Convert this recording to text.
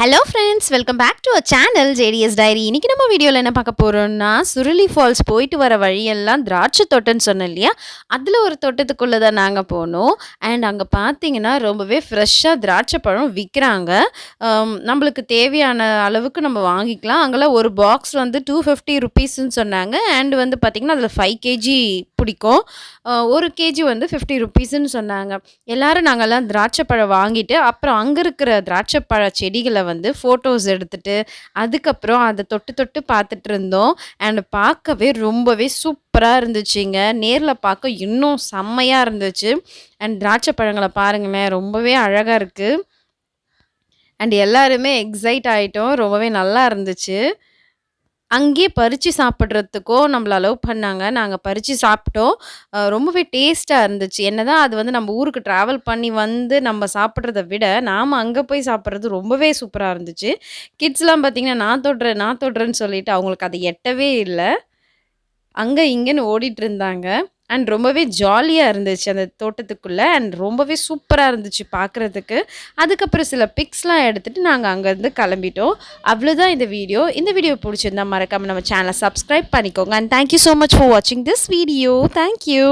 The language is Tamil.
Hello friends welcome back to a channel JDS diary இன்றைக்கி நம்ம வீடியோவில் என்ன பார்க்க போகிறோம்னா சுருளி ஃபால்ஸ் போயிட்டு வர வழியெல்லாம் திராட்சை தோட்டம்னு சொன்னோம் இல்லையா? அதில் ஒரு தோட்டத்துக்குள்ளே தான் நாங்கள் போனோம். அண்ட் அங்கே பார்த்தீங்கன்னா ரொம்பவே ஃப்ரெஷ்ஷாக திராட்சை பழம் விற்கிறாங்க நம்மளுக்கு தேவையான அளவுக்கு நம்ம வாங்கிக்கலாம். அங்கெல்லாம் ஒரு பாக்ஸ் வந்து டூ ஃபிஃப்டி ருபீஸ்ன்னு சொன்னாங்க. அண்ட் வந்து பார்த்திங்கன்னா அதில் ஃபைவ் கேஜி பிடிக்கும். ஒரு கேஜி வந்து ஃபிஃப்டி ருபீஸ்ன்னு சொன்னாங்க. எல்லோரும் நாங்கள்லாம் திராட்சை பழம் வாங்கிட்டு அப்புறம் அங்கே இருக்கிற திராட்சை பழ செடிகளை வந்து ஃபோட்டோஸ் எடுத்துட்டு அதுக்கப்புறம் அதை தொட்டு தொட்டு பார்த்துட்டு இருந்தோம். அண்ட் பார்க்கவே ரொம்பவே சூப்பராக இருந்துச்சுங்க. நேரில் பார்க்க இன்னும் செம்மையாக இருந்துச்சு. அண்ட் திராட்சை பழங்களை பாருங்களேன் ரொம்பவே அழகாக இருக்குது அண்ட் எல்லாருமே எக்ஸைட் ஆகிட்டோம் ரொம்பவே நல்லா இருந்துச்சு. அங்கேயே பறித்து சாப்பிட்றதுக்கும் நம்மள அலோவ் பண்ணாங்க. நாங்கள் பறித்து சாப்பிட்டோம். ரொம்பவே டேஸ்ட்டாக இருந்துச்சு. என்ன தான் அது வந்து நம்ம ஊருக்கு ட்ராவல் பண்ணி வந்து நம்ம சாப்பிட்றத விட நாம் அங்கே போய் சாப்பிட்றது ரொம்பவே சூப்பராக இருந்துச்சு. கிட்ஸ்லாம் பார்த்திங்கன்னா நான் தொடுறேன் நான் தொடுறேன்னு சொல்லிட்டு அவங்களுக்கு அதை எட்டவே இல்லை. அங்கே இங்கேன்னு ஓடிட்டு இருந்தாங்க. அண்ட் ரொம்பவே ஜாலியாக இருந்துச்சு அந்த தோட்டத்துக்குள்ளே. அண்ட் ரொம்பவே சூப்பராக இருந்துச்சு பார்க்குறதுக்கு அதுக்கப்புறம் சில பிக்ஸ்லாம் எடுத்துகிட்டு நாங்கள் அங்கேருந்து கிளம்பிட்டோம். அவ்வளோதான் இந்த வீடியோ இந்த வீடியோ பிடிச்சிருந்தா மறக்காமல் நம்ம சேனலை சப்ஸ்கிரைப் பண்ணிக்கோங்க. And thank you so much for வாட்சிங் திஸ் வீடியோ தேங்க்யூ